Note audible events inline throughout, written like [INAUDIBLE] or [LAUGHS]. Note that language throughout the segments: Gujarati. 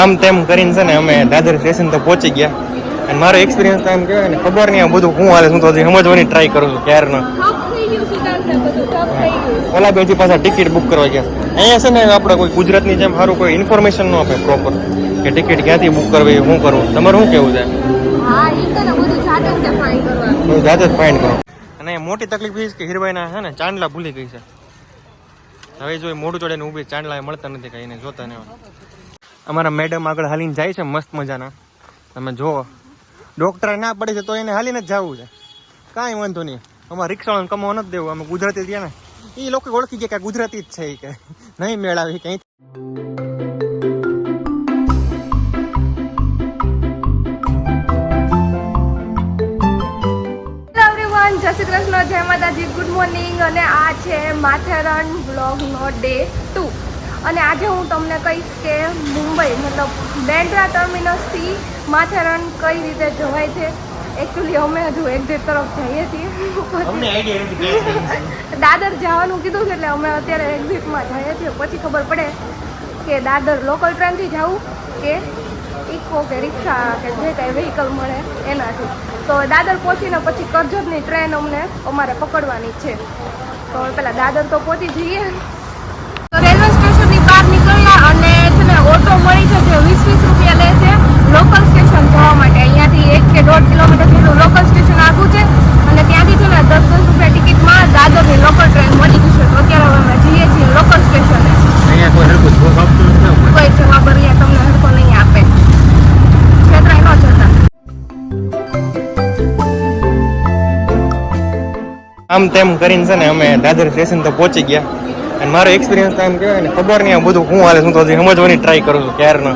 આમ તેમ કરીને છે ને અમે દાદર સ્ટેશન તો પહોંચી ગયા. અને મારો એક્સપિરિયન્સ તો એમ કહેવાય ને, ખબર નહીં બધું હું હાલે, શું તો સમજવાની ટ્રાય કરું છું ક્યારનો. ઓલા બેજી પાછા ટિકિટ બુક કરવા ગયા. અહીંયા છે ને આપણે કોઈ ગુજરાતની જેમ સારું કોઈ ઇન્ફોર્મેશન ન આપે પ્રોપર કે ટિકિટ ક્યાંથી બુક કરવી, શું કરવું. તમારું શું કેવું છે? હા જાતે જ ફાઇન હું કરો. અને મોટી તકલીફ એ કે હીરભાઈના છે ને ચાંદલા ભૂલી ગઈ છે. હવે જો મોઢું જોડે ઊભી, ચાંદલા મળતા નથી કઈ જોતા ને અમારા મેડમ આગળ હાલીને જાય છે મસ્ત મજાના. તમે જુઓ. ડોક્ટર ના પડે છે તો એને હાલીને જ જવું છે. કાંઈ વાંધો નહીં. અમારે રિક્ષાવાળાને કમાવા નથી દેવું. અમે ગુજરાતી ત્યાં ને. એ લોકો ઓળખી ગયા કે ગુજરાતી જ છે એ કે. નહીં મેળાવી કંઈ જય શ્રી કૃષ્ણ, જય માતાજી ગુડ મોર્નિંગ અને આ છે માથેરન બ્લોગનો ડે ટુ અને આજે હું તમને કહીશ કે મુંબઈ મતલબ બેન્દ્રા ટર્મિનસથી માથેરાન કઈ રીતે જવાય છે? એકચ્યુઅલી અમે હજુ એક્ઝેટ તરફ જઈએ છીએ. [LAUGHS] દાદર જવાનું કીધું છે એટલે અમે અત્યારે એક્ઝિટમાં જઈએ છીએ. પછી ખબર પડે કે દાદર લોકલ ટ્રેનથી જવું કે ઇકો કે રિક્ષા કે જે કાંઈ વ્હીકલ મળે એનાથી. તો દાદર પહોંચીને પછી કરજતની ટ્રેન અમને અમારે પકડવાની છે. તો પહેલાં દાદર તો પહોંચી જઈએ તો રેલવે સ્ટેશનની બહાર નીકળ્યા અને છે ને ઓટો મળી છે જે વીસ વીસ રૂપિયા લે છે લોકલ સ્ટેશન જવા માટે. અહીંયાથી એક કે દોઢ કિલોમીટર જેટલું લોકલ સ્ટેશન આગું છે. અને ત્યાંથી છે ને દસ દસ રૂપિયા ટિકિટમાં દાદરની લોકલ ટ્રેન મળી ગઈ છે તો અત્યારે અમે જઈએ છીએ લોકલ સ્ટેશને અહીંયા કોઈ હરકું જોબ આપતું નથી કોઈ જવાબ અહીંયા તમને હરખો નહીં આપે. છેતરાય ન જતા. આમ તેમ કરીને છે ને અમે દાદર સ્ટેશન તો પહોંચી ગયા. અને મારો એક્સપિરિયન્સ તો એમ કહેવાય ને ખબર નહીં આ બધું હું હાલે શું તો હજી સમજવાની ટ્રાય કરું છું ક્યારનો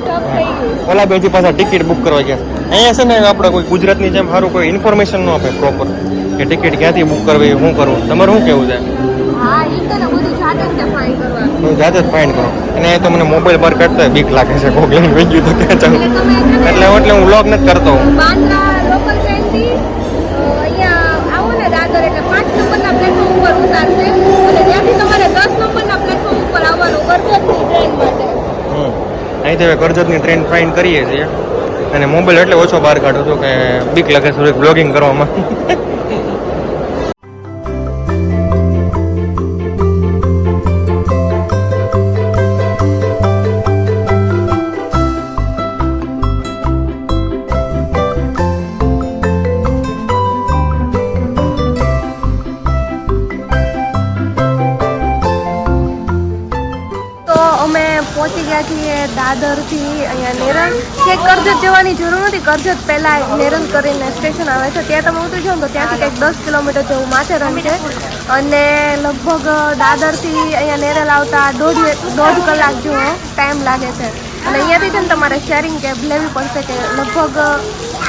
ઠપ બે ઓલા બેજી પાછા ટિકિટ બુક કરવા ગયા અહીંયા છે ને આપણે કોઈ ગુજરાતની જેમ સારું કોઈ ઇન્ફોર્મેશન ન આપે પ્રોપર કે ટિકિટ ક્યાંથી બુક કરવી શું કરવું તમારું શું કેવું છે? હા જાતે જ ફાઇન હું કરું. અને એ તો મને મોબાઈલ પર કરતા બીક લાગે છે કોક લઈને વેચ્યું તો ક્યાં ચાલુ એટલે એટલે હું વ્લોગ નથી કરતો બાંદ્રા લોકલ ટ્રેનથી અ, અહીંયા આવો ને દાદર એટલે પાંચ નંબરના પ્લેટફોર્મ ઉપર ઉતારશે અને ત્યાંથી તમારે દસ નંબરના પ્લેટફોર્મ ઉપર આવવાનું કરજતની ટ્રેન માટે હમ. હવે કરજતની ટ્રેન ફાઇન કરીએ છીએ. અને મોબાઈલ એટલે ઓછો બહાર કાઢું છું કે બીક લાગે છે બ્લોગિંગ કરવામાં. [LAUGHS] કે કરજત જવાની જરૂર નથી. કરજત પહેલાં એક કરીને સ્ટેશન આવે છે. ત્યાં તમે ઉતરી જાઓ તો ત્યાંથી કંઈક દસ કિલોમીટર જેવું માથેરન છે. અને લગભગ દાદરથી અહીંયા નેરલ આવતા દોઢ દોઢ કલાક જેવો ટાઈમ લાગે છે. અને અહીંયાથી છે ને તમારે શેરિંગ કેબ લેવી પડશે કે લગભગ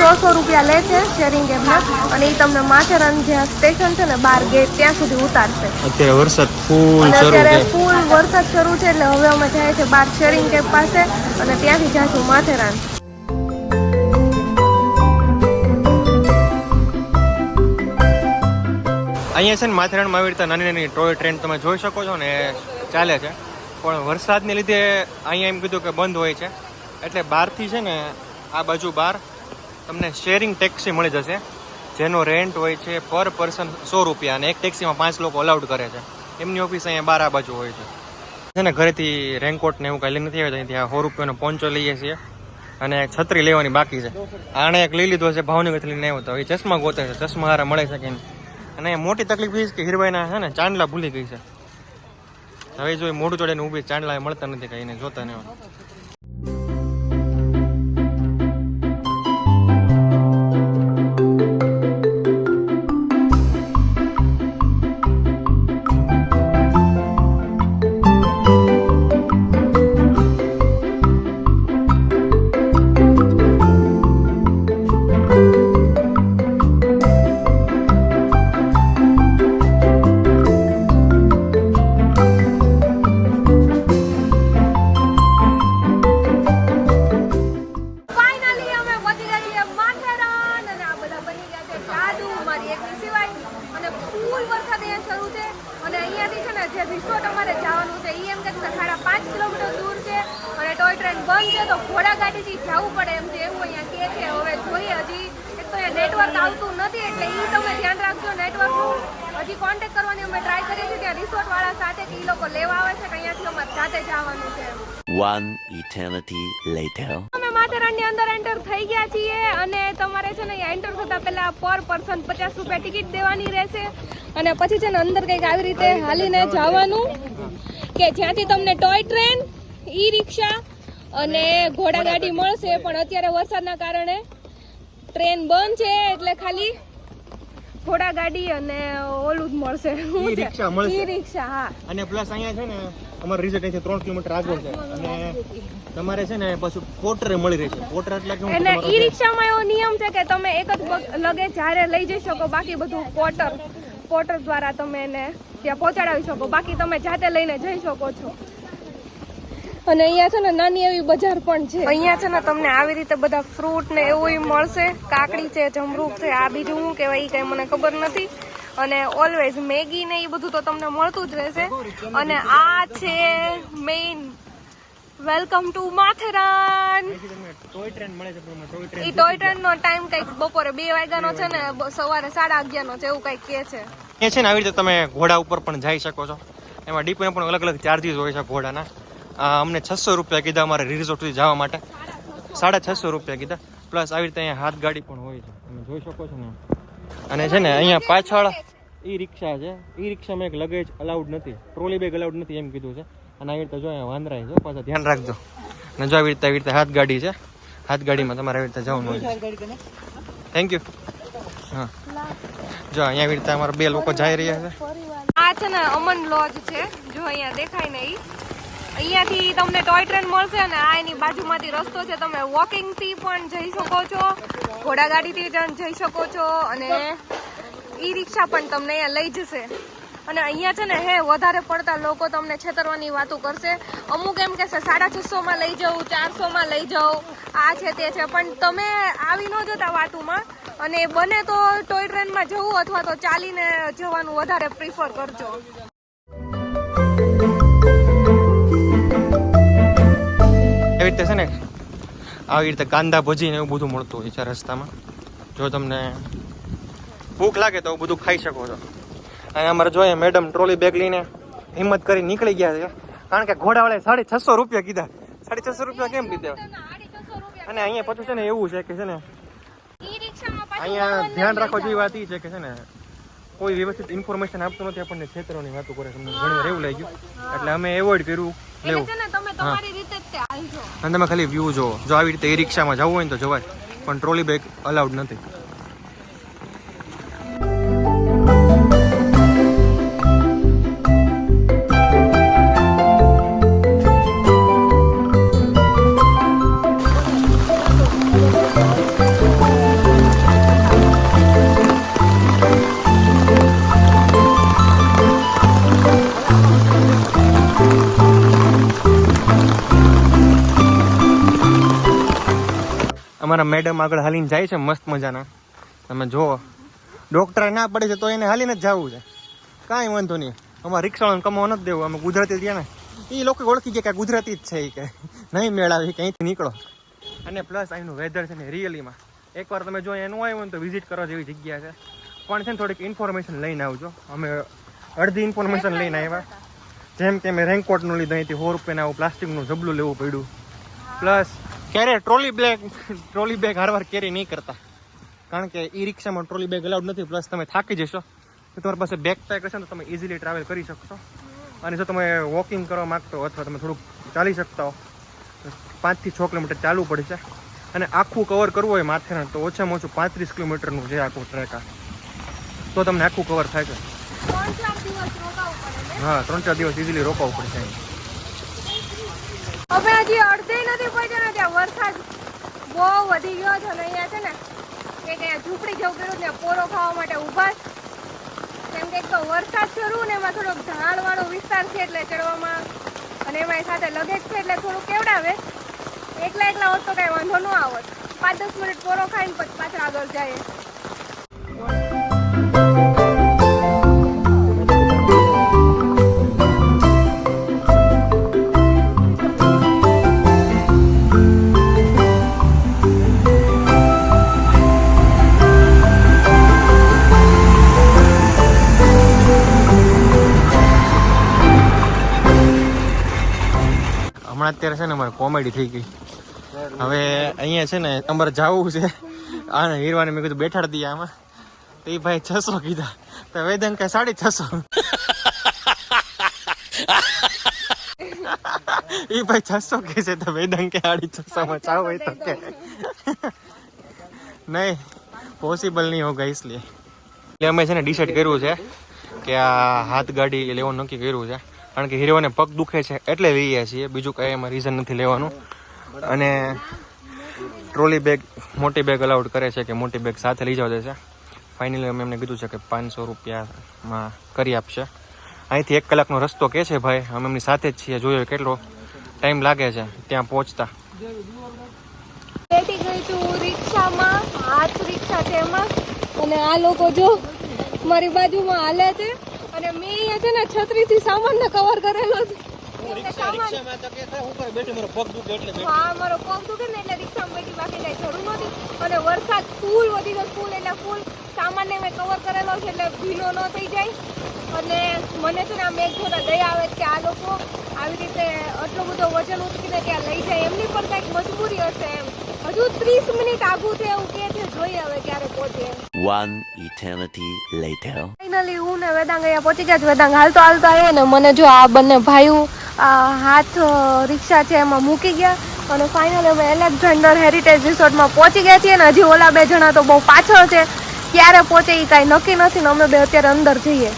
સો સો રૂપિયા લે છે શેરિંગ એમના. અને એ તમને માથેરાન જ્યાં સ્ટેશન છે ને બાર ગેટ ત્યાં સુધી ઉતારશે. અત્યારે વરસાદ ફૂલ અત્યારે ફૂલ વરસાદ શરૂ છે એટલે હવે અમે જાય છે બાર શેરિંગ કેપ પાસે અને ત્યાંથી જઈશું માથેરાન. અહીંયા છે ને માથેરાનમાં આવી રીતે નાની નાની ટોય ટ્રેન તમે જોઈ શકો છો ને ચાલે છે. પણ વરસાદને લીધે અહીંયા એમ કીધું કે બંધ હોય છે. એટલે બહારથી છે ને આ બાજુ બહાર તમને શેરિંગ ટેક્સી મળી જશે, જેનો રેન્ટ હોય છે પર પર્સન સો રૂપિયા અને એક ટેક્સીમાં પાંચ લોકો અલાઉડ કરે છે. એમની ઓફિસ અહીંયા બાર આ બાજુ હોય છે. છે ને, ઘરેથી રેનકોટ ને એવું કાંઈ લઈ નથી આવ્યા ત્યાં સો રૂપિયાનો પોંચો લઈએ છીએ અને છત્રી લેવાની બાકી છે. આણે એક લઈ લીધો છે, ભાવનગરથી લઈને આવ્યો હતો એ ચશ્મા ગોતે છે, ચશ્મા હારા મળે છે કે નહીં? અને મોટી તકલીફ એ કે હીરબાઈના છે ને, ચાંદલા ભૂલી ગઈ છે. હવે જો મોઢું જોડે ઊભી ચાંદલા કરી વરસાદ અહીંયા શરૂ છે. અને અહીંયાથી છે ને જે રિસોર્ટ અમારે જવાનું છે એમ કે સાડા પાંચ કિલોમીટર દૂર છે. અને ટોય ટ્રેન બંધ છે, તો ઘોડા ગાડીથી જવું પડે એમ છે એવું અહીંયા કહે છે. હવે જોઈએ, હજી એક તો અહીંયા નેટવર્ક આવતું નથી એટલે એ તમે ધ્યાન રાખજો નેટવર્કનું હજી કોન્ટેક કરવાની અમે ટ્રાય કરીએ છીએ, ત્યાં રિસોર્ટવાળા સાથે કે લોકો લેવા આવે છે કે અહીંયાથી અમારે જાતે જવાનું છે One eternity later. માથેરાનની અંદર એન્ટર થઈ ગયા છીએ અને તમારે છે ને એન્ટર થતાં પહેલાં પર પર્સન પચાસ રૂપિયા ટિકિટ દેવાની રહેશે. અને પછી છે ને અંદર કંઈક આવી રીતે હાલીને જવાનું કે જ્યાંથી તમને ટોય ટ્રેન ઈ રિક્ષા અને ઘોડાગાડી મળશે. પણ અત્યારે વરસાદના કારણે ટ્રેન બંધ છે એટલે ખાલી ઘોડાગાડી અને ઓલું જ મળશે. મળશે. ઈ-રિક્ષા હા. અને પ્લસ અહીંયા છે ને અમારું રિઝલ્ટ અહીંથી ત્રણ કિલોમીટર આગળ છે. અને તમારે છે ને પાછું પોટરે મળી રહેશે પોટર એટલે કે એટલે ઈ રિક્ષામાં એવો નિયમ છે કે તમે એક જ લગે લગેજ જ્યારે લઈ જઈ શકો બાકી બધું પોટર પોટર દ્વારા તમે એને ત્યાં પહોંચાડાવી શકો. બાકી તમે જાતે લઈને જઈ શકો છો. અને અહીંયા છે ને નાની એવી બજાર પણ છે. અહીંયા છે ને તમને આવી રીતે બધા ફ્રૂટ ને એવું ય મળશે. કાકડી છે જમરૂખ છે આ બીજું શું કહેવાય એ કઈ મને ખબર નથી. અને ઓલવેઝ મેગી ને એ બધું તો તમને મળતું જ રહેશે. અને આ છે મેઇન વેલકમ ટુ માથેરાન. મળે ઈ ટોય ટ્રેન નો ટાઈમ કંઈક બપોરે બે વાગ્યાનો છે ને સવારે સાડા અગિયાર નો છે, એવું કંઈક કે છે. એ છે ને, આવી રીતે તમે ઘોડા ઉપર પણ જઈ શકો છો. એમાં ડીપીને પણ અલગ અલગ ચાર્જીસ હોય છે ઘોડાના. અમને છસો રૂપિયા કીધા અમારે રિઝોર્ટ સુધી જવા માટે. સાડા છસો રૂપિયા કીધા. પ્લસ આવી રીતે અહીંયા હાથ ગાડી પણ હોય છે. તમે જોઈ શકો છો ને. અને છે ને અહીંયા પાછળ ઈ રિક્ષા છે. ઈ રિક્ષામાં એક લગેજ અલાઉડ નથી. ટ્રોલી બેગ અલાઉડ નથી એમ કીધું છે. અને આવી રીતે જો અહીંયા વાંદરાય છે પાછા ધ્યાન રાખજો. અને જો આવી રીતે આવી રીતે હાથ ગાડી છે. હાથ ગાડીમાં તમારે આવી રીતે જવાનું હોય થેન્ક યુ હા. જો અહીંયા આવી રીતે અમારા બે લોકો જઈ રહ્યા છે. આ છે ને અમન લોજ છે. જો અહીંયા દેખાય ને ઈ. અહીંયાથી તમને ટોય ટ્રેન મળશે અને આ એની બાજુમાંથી રસ્તો છે. તમે વોકિંગથી પણ જઈ શકો છો. ઘોડાગાડીથી જઈ શકો છો અને ઈ રિક્ષા પણ તમને અહીંયા લઈ જશે. અને અહીંયા છે ને, હે, વધારે પડતા લોકો તમને છેતરવાની વાતો કરશે. અમુક એમ કહેશે, સાડા છસોમાં લઈ જાઉં, ચારસોમાં લઈ જાઉં. આ છે તે છે. પણ તમે આવી ન જતા વાતોમાં. અને બને તો ટોય ટ્રેનમાં જવું અથવા તો ચાલીને જવાનું વધારે પ્રિફર કરજો. એવી રીતે છે ને આવી રીતે કાંદા ભજીને એવું બધું મળતું હોય છે રસ્તામાં. જો તમને ભૂખ લાગે તો બધું ખાઈ શકો છો. અને અમારે જોઈએ મેડમ ટ્રોલી બેગ લઈને હિંમત કરી નીકળી ગયા છે. કારણ કે ઘોડાવાળે સાડી છસો રૂપિયા કીધા. સાડી છસો રૂપિયા કેમ કીધા? અને અહીંયા પછી છે ને એવું છે કે છે ને અહીંયા ધ્યાન રાખવા જેવી વાત એ છે કે છે ને કોઈ વ્યવસ્થિત ઇન્ફોર્મેશન આપતું નથી આપણને ક્ષેત્રોની વાતો કરે તમને ઘણી એવું લાગ્યું. એટલે અમે એવોઇડ કર્યું. લેવું. જ અને તમે ખાલી વ્યૂ જોવો જો આવી રીતે ઈ રિક્ષામાં જવું હોય ને તો જવાય. પણ ટ્રોલી બેગ અલાઉડ નથી. અમારા મેડમ આગળ હાલીને જાય છે મસ્ત મજાના. તમે જુઓ. ડોક્ટરે ના પડે છે તો એને હાલીને જ જવું છે. કાંઈ વાંધો નહીં. અમારે રિક્ષાવાળાને કમાવા નથી દેવું. અમે ગુજરાતી ત્યાં ને. એ લોકો ઓળખી ગયા કે ગુજરાતી જ છે એ કે. નહીં મેળાવે અહીંથી નીકળો. અને પ્લસ અહીંનું વેધર છે ને રિયલીમાં એકવાર તમે જો એનું આવ્યું ને તો વિઝિટ કરવા જેવી જગ્યા છે. પણ છે ને થોડીક ઇન્ફોર્મેશન લઈને આવજો. અમે અડધી ઇન્ફોર્મેશન લઈને આવ્યા. જેમ કે મેં રેનકોટનું લીધું અહીંથી સો રૂપિયાના આવું પ્લાસ્ટિકનું જબલું લેવું પડ્યું. પ્લસ ક્યારે ટ્રોલી બેગ ટ્રોલી બેગ હારવાર કેરી નહીં કરતા. કારણ કે ઈ રિક્ષામાં ટ્રોલી બેગ અલાઉડ નથી પ્લસ તમે થાકી જશો. તો તમારી પાસે બેગ પેક હશે ને તો તમે ઇઝીલી ટ્રાવેલ કરી શકશો. અને જો તમે વોકિંગ કરવા માંગતો હો અથવા તમે થોડુંક ચાલી શકતા હો પાંચથી છ કિલોમીટર ચાલવું પડશે. અને આખું કવર કરવું હોય માથેના તો ઓછામાં ઓછું પાંત્રીસ કિલોમીટરનું છે આખું ટ્રેક આ. તો તમને આખું કવર થાય છે. પડે હા ત્રણ ચાર દિવસ ઇઝીલી રોકાવું પડશે. હવે હજી અડધે નથી પહોંચ્યા ને ત્યાં વરસાદ બહુ વધી ગયો છે અને અહીંયા છે ને, કે અહીંયા ઝૂંપડી જેવું કર્યું ને પોરો ખાવા માટે ઊભા કેમ કે તો વરસાદ શરૂ ને એમાં થોડોક ઢાળવાળો વિસ્તાર છે એટલે ચડવામાં અને એમાં સાથે લગેજ છે એટલે થોડું કેવડાવે. એકલા એકલા હોત તો કાંઈ વાંધો ન આવત. પાંચ દસ મિનિટ પોરો ખાઈને પછી પાછા આગળ જાય અત્યારે છે ને અમારે કોમેડી થઈ ગઈ. હવે અહીંયા છે ને અમારે જવું છે. આને હીરવાને મેં કીધું બેઠાડી દઈએ આમાં. તો એ ભાઈ છસો કીધા. તો વેદન કે સાડી છસો. [LAUGHS] એ ભાઈ છસો કે છે તો વેદન કે સાડી છસો માં ચાવ હોય તો કે નહીં પોસિબલ નહીં હોગા એટલે અમે છે ને ડિસાઈડ કર્યું છે કે આ હાથ ગાડી લેવાનું નક્કી કર્યું છે. કારણ કે હીરોને પગ દુખે છે એટલે લઈએ છીએ. બીજું કંઈ એમાં રીઝન નથી લેવાનું. અને ટ્રોલી બેગ મોટી બેગ અલાઉડ કરે છે કે મોટી બેગ સાથે લઈ જવા છે. ફાઇનલી અમે એમને કીધું છે કે પાંચસો રૂપિયામાં કરી આપશે. અહીંથી એક કલાકનો રસ્તો કે છે ભાઈ? અમે એમની સાથે જ છીએ, જોયો કેટલો ટાઈમ લાગે છે ત્યાં પહોંચતા. અને આ લોકો જો મારી બાજુમાં હાલે છે અને મેં અહીંયા છે ને છત્રી થી કવર સામાન ને એટલે કરેલો છે અને વરસાદ ફૂલ વધી ગયો ફૂલ એટલે ફૂલ સામાનને મેં કવર કરેલો છે એટલે ભીનો ન થઈ જાય. અને મને છે ને આમ એક જોતા દયા આવે કે આ લોકો આવી રીતે આટલો બધો વજન ઉચકીને ત્યાં લઈ જાય. એમની પણ કંઈક મજબૂરી હશે એમ. હજુ ત્રીસ મિનિટ આઘું છે એવું કે છે જોઈએ હવે ક્યારે પહોંચે વન ઇટર્નિટી લેટર ફાઇનલી હું ને વેદાંગ અહીંયા પહોંચી ગયા છે. વેદાંગ હાલતો હાલતો આવ્યો ને મને જો આ બંને ભાઈઓ આ હાથ રિક્ષા છે એમાં મૂકી ગયા. અને ફાઇનલ અમે એલેક્ઝાન્ડર હેરિટેજ રિસોર્ટમાં પહોંચી ગયા છીએ ને હજી ઓલા બે જણા તો બહુ પાછળ છે. ક્યારે પહોંચે એ કાંઈ નક્કી નથી ને અમે બે અત્યારે અંદર જઈએ.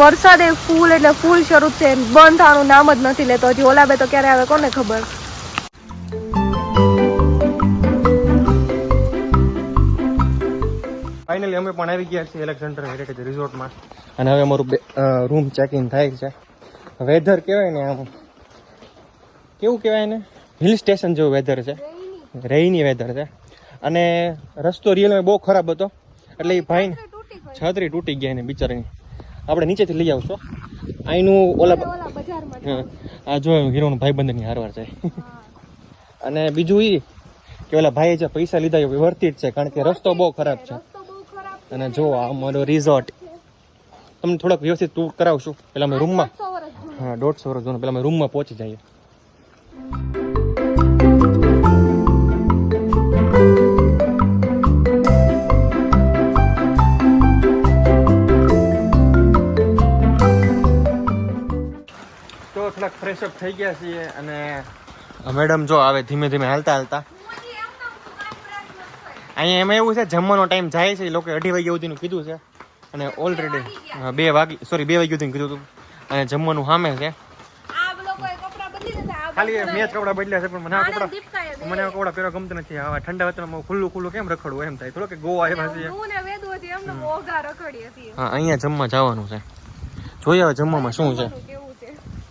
વરસાદ એ ફૂલ એટલે ફૂલ શરૂ છે. બંધ થવાનું નામ જ નથી લેતો. હજી ઓલાબે તો ક્યારે આવે કોને ખબર? ફાઇનલી અમે પણ આવી ગયા છીએ એલેક્ઝાન્ડર હેરિટેજ રિસોર્ટમાં અને હવે અમારું રૂમ ચેક ઇન થાય છે. વેધર કહેવાય ને આમ. કેવું કહેવાય ને હિલ સ્ટેશન જેવું વેધર છે. રેઇની વેધર છે. અને રસ્તો રિયલમાં બહુ ખરાબ હતો. એટલે એ ભાઈ છત્રી તૂટી ગયા એને બિચારાની. આપણે નીચેથી લઈ આવશો. અહીંનું ઓલા હા, આ જો હીરોનું ભાઈબંધની હારવાર છે. અને બીજું એ કે ઓલા ભાઈએ જે પૈસા લીધા એ વર્તી જ છે કારણ કે રસ્તો બહુ ખરાબ છે. અને જો આ અમારો રિઝોર્ટ તમને થોડાક વ્યવસ્થિત ટૂર કરાવશું. પેલા અમે રૂમમાં. હા દોઢસો વર્ષ જૂનું. પેલા અમે રૂમમાં પહોંચી જઈએ. થોડાક ફ્રેશ અપ થઈ ગયા છીએ અને મેડમ જો આવે ધીમે ધીમે હાલતા હાલતા. અહીંયા એમાં એવું છે જમવાનો ટાઈમ જાય છે એ લોકો અઢી વાગ્યા સુધીનું કીધું છે. અને ઓલરેડી બે વાગી સોરી બે વાગ્યા સુધીનું કીધું હતું. અને જમવાનું સામે છે. લોકોએ ખાલી મેં જ કપડા બદલ્યા છે પણ મને આ કપડા મને આ કપડા પહેરવા ગમતું નથી. આવા ઠંડા વાતાવરણમાં ખુલ્લું ખુલ્લું કેમ રખડવું એમ થાય. થોડો કે ગોવા આવ્યા છીએ. હું ને વેદુ હતી એમને મોઘા રખડી હતી હા અહીંયા જમવા જવાનું છે. જોઈએ હવે જમવામાં શું છે. છે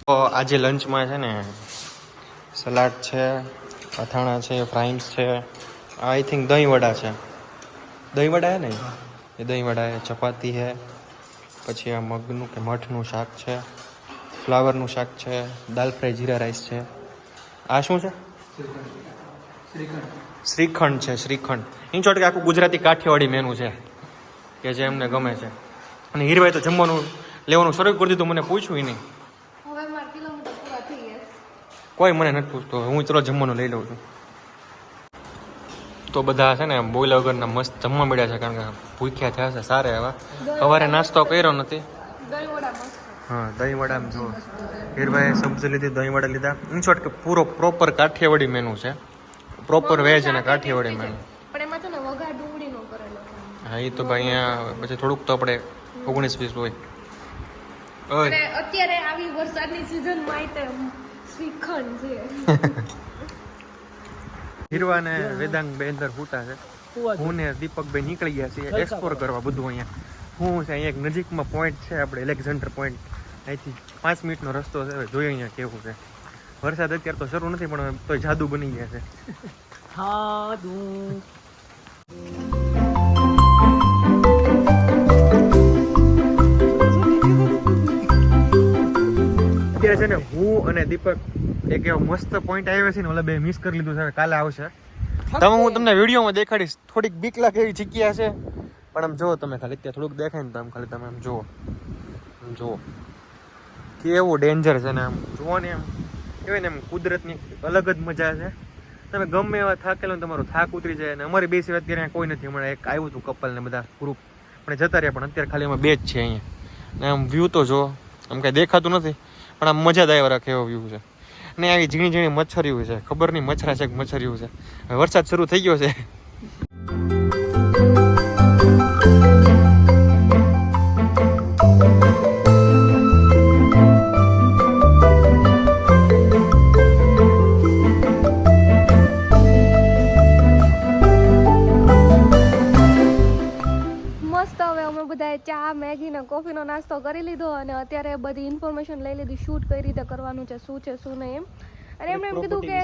આજે લંચમાં છે ને સલાડ છે, અથાણા છે ફ્રાઈન્સ છે, આઈ થિંક દહીં વડા છે. દહીં વડા હે ને? એ દહીં વડા હે, ચપાતી હે, પછી આ મગનું કે મઠનું શાક છે, ફ્લાવરનું શાક છે, દાલ ફ્રાય જીરા રાઈસ છે. આ શું છે? શ્રીખંડ છે, શ્રીખંડ. ઇન શોર્ટ કે આખું ગુજરાતી કાઠિયાવાડી મેનુ છે, કે જે એમને ગમે છે. અને હીરભાઈ તો જમવાનું લેવાનું શરૂ કરી દીધું, મને પૂછ્યું નહીં હવે મારા કિલોમીટર પૂરા થઈ ગયા કોઈ મને નથી પૂછતો. હું ચલો જમવાનું લઈ લઉં છું. તો બધા છે ને બોઈલા વગરના મસ્ત જમવા મળ્યા છે કારણ કે ભૂખ્યા થયા છે સારા એવા. સવારે નાસ્તો કર્યો નથી. હા દહીં વડા જો. હીરભાઈ સબ્જી લીધી દહીં વડા લીધા. ઇન શોર્ટ કે પૂરો પ્રોપર કાઠિયાવાડી મેનુ છે. પ્રોપર વેજ અને કાઠિયાવાડી મેનુ હા એ તો ભાઈ અહીંયા પછી થોડુંક તો આપણે ઓગણીસ વીસ હોય. અત્યારે આવી વરસાદની સિઝનમાં તે શ્રીખંડ છે. [LAUGHS] હીરવા ને વેદાંગ બે અંદર ફૂટા છે. હું ને દીપકભાઈ નીકળી ગયા છીએ એક્સપ્લોર કરવા બધું અહીંયા. હું છે અહીંયા એક નજીકમાં પોઈન્ટ છે આપણે એલેક્ઝાન્ડર પોઈન્ટ અહીંથી પાંચ મિનિટનો રસ્તો છે જોઈએ અહીંયા કેવું છે. વરસાદ અત્યારે તો શરૂ નથી પણ તો જાદુ બની ગયા છે. અત્યારે છે ને હું અને દીપક એક એવો મસ્ત પોઈન્ટ આવ્યો છે ને ઓલા બે મિસ કરી લીધું છે કાલે આવશે. તમે હું તમને વિડીયોમાં દેખાડીશ થોડીક બીક લાગે એવી જગ્યા છે પણ આમ જુઓ તમે ખાલી ત્યાં થોડુંક દેખાય ને તો આમ ખાલી તમે આમ જુઓ. આમ જુઓ. કેવું ડેન્જર છે ને આમ જુઓ ને એમ કહેવાય ને એમ કુદરતની અલગ જ મજા છે. તમે ગમે એવા થાકેલો તમારો થાક ઉતરી જાય ને અમારી બે સિવાય અત્યારે કોઈ નથી હમણાં એક આવ્યું હતું કપલ ને બધા ગ્રુપ પણ જતા રહ્યા પણ અત્યારે ખાલી અમે બે જ છે અહીંયા. ને આમ વ્યૂ તો જો આમ કાંઈ દેખાતું નથી. પણ આમ મજા આવ્યા રાખે એવો વ્યૂ છે. ને આવી ઝીણી ઝીણી મચ્છરિયું છે. ખબર નહીં મચ્છરા છે કે મચ્છરિયું છે. વરસાદ શરૂ થઈ ગયો છે. ચા મેગી ને કોફીનો નાસ્તો કરી લીધો અને અત્યારે બધી ઇન્ફોર્મેશન લઈ લીધી શૂટ કઈ રીતે કરવાનું છે શું છે શું નહીં એમ. અને એમણે એમ કીધું કે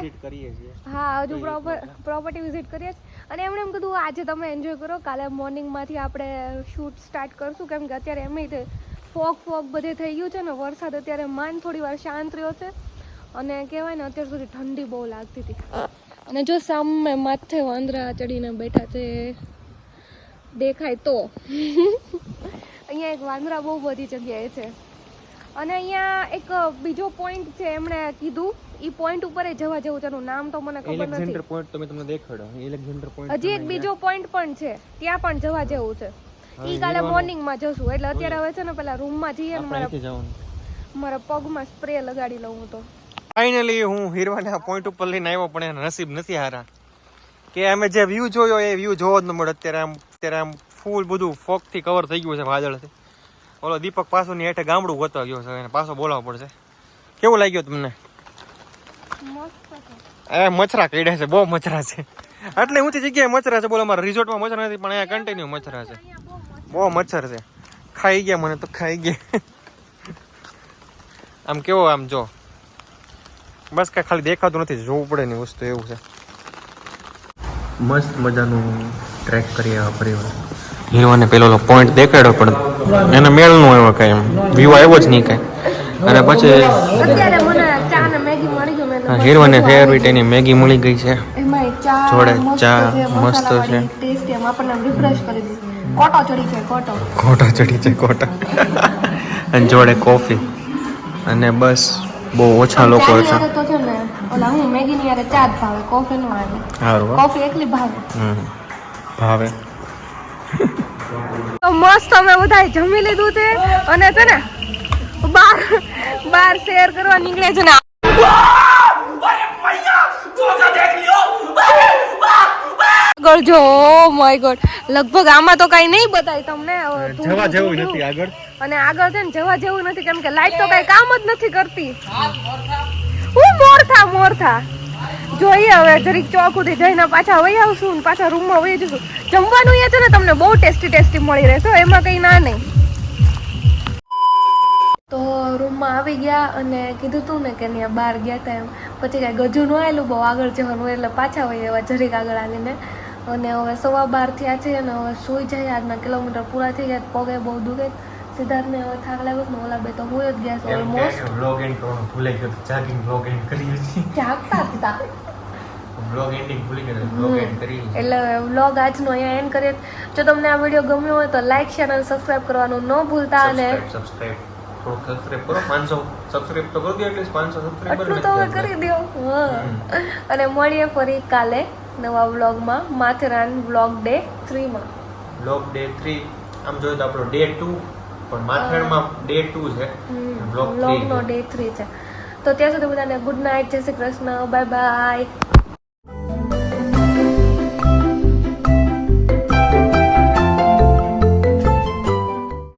હા હજુ પ્રોપર્ટી વિઝિટ કરીએ અને એમણે એમ કીધું આજે તમે એન્જોય કરો કાલે મોર્નિંગમાંથી આપણે શૂટ સ્ટાર્ટ કરશું. કેમ કે અત્યારે એમ ફોગ ફોગ બધે થઈ ગયું છે ને વરસાદ અત્યારે માન થોડી વાર શાંત રહ્યો છે. અને કહેવાય ને અત્યાર સુધી ઠંડી બહુ લાગતી હતી. અને જો સામે માથે વાંદરા ચડીને બેઠા છે દેખાય તો. અહીંયા એક વાંદરા બહુ બધી જગ્યાએ છે. અને અહીંયા એક બીજો પોઈન્ટ છે એમણે કીધું. એ પોઈન્ટ ઉપર જવા જેવું છે. એનું નામ તો મને ખબર એલેક્ઝાન્ડર નથી પોઈન્ટ તમે તમને દેખાડો. એલેક્ઝાન્ડર પોઈન્ટ હજી એક બીજો પોઈન્ટ પણ છે. ત્યાં પણ જવા જેવું છે. ઈ એ કાલે. મોર્નિંગમાં જશું. એટલે અત્યારે હવે છે ને પેલા રૂમમાં જઈએ ને મારા મારા પગમાં સ્પ્રે લગાડી લઉં તો. ફાઇનલી હું હીરવાના પોઈન્ટ ઉપર લઈને આવ્યો પણ એના નસીબ નથી હારા. કે અમે જે વ્યૂ જોયો એ વ્યૂ જોવો જ ન મળે. અત્યારે આમ અત્યારે આમ ફૂલ બધું ફોકથી કવર થઈ ગયું છે વાદળથી ઓલો દીપક પાછો ની હેઠે ગામડું ગોતવા ગયો છે એને પાછો બોલાવવો પડશે. કેવું લાગ્યો તમને? મસ્ત છે. એ મચરા કઈડ્યા છે બહુ મચરા છે. આટલી ઊંચી જગ્યાએ મચરા છે બોલો અમારા રિઝોર્ટમાં મચરા નથી પણ અહીંયા કન્ટિન્યુ મચરા છે. બહુ મચ્છર છે. ખાઈ ગયા મને તો ખાઈ ગયા. આમ કેવો આમ જો. બસ કાંઈ ખાલી દેખાતું નથી જોવું પડે ને વસ્તુ એવું છે. મસ્ત મજાનું ટ્રેક કરીએ પરિવાર. હીરોને પેલો પોઈન્ટ દેખાડ્યો પણ એને મેળ નો આવ્યો કાંઈ એમ. વ્યૂ આવ્યો જ નહીં કાંઈ. અને પછી હીરોને ફેવરિટ એની મેગી મળી ગઈ છે. જોડે ચા મસ્ત છે. કોટો ચડી છે કોટો. અને જોડે કોફી અને બસ બહુ ઓછા લોકો છે ભાવે. ભાવે. મસ્ત અમે બધાએ જમી લીધું છે. અને છે ને બાર બાર શેર કરવા નીકળે છે ને આગળ જો માય ગોડ. લગભગ આમાં તો કઈ નહીં બતાય તમને. જવા જેવું નથી આગળ. અને આગળ છે ને જવા જેવું નથી કેમ કે લાઈટ તો કઈ કામ જ નથી કરતી. હું મોરથા મોરથા જોઈએ હવે જરીક ચોકુથી જઈને પાછા વહી આવશું ને પાછા રૂમમાં વહી જશું જમવાનું અહીંયા છે ને તમને બહુ ટેસ્ટી ટેસ્ટી મળી રહેશે એમાં કંઈ ના નહીં. તો રૂમમાં આવી ગયા અને કીધું તું ને કે ત્યાં બહાર ગયા હતા એમ. પછી કાંઈ ગજુ ન આવેલું બહુ આગળ જવાનું એટલે પાછા વહી એવા જરીક આગળ આવીને. અને હવે સવા બાર થયા છે અને હવે સુઈ જાય આજના કિલોમીટર પૂરા થઈ ગયા પગે બહુ દુખે. સિદ્ધાર્થને હવે થાક લાગ્યો ને ઓલા બે તો હું જ ગયા છે ઓલમોસ્ટ બ્લોગ કરવાનું ભૂલાઈ ગયું ચાર્જિંગ બ્લોગ કરી હતી જાગતા હતા. બ્લોગ એન્ડિંગ ભૂલી ગયા બ્લોગ એન્ડ કરી. એટલે વ્લોગ આજનો અહીંયા એન્ડ કરીએ. જો તમને આ વીડિયો ગમ્યો હોય તો લાઈક શેર અને સબસ્ક્રાઇબ કરવાનું ન ભૂલતા અને સબસ્ક્રાઇબ થોડુંક સબસ્ક્રાઇબ કરો. 500 સબસ્ક્રાઇબ તો કરી દો એટલીસ્ટ 500 સબસ્ક્રાઇબર આટલું તો કરી દો. અને મળીએ ફરી કાલે નવા વ્લોગમાં માથેરાન વ્લોગ ડે થ્રીમાં વ્લોગ ડે થ્રી આમ જોઈએ તો આપણો ડે ટુ પણ માથેરાનમાં ડે ટુ છે. બ્લોગ 3 વ્લોગનો ડે થ્રી છે. તો ત્યાં સુધી બધાને ગુડ નાઇટ જય શ્રી કૃષ્ણ. Bye bye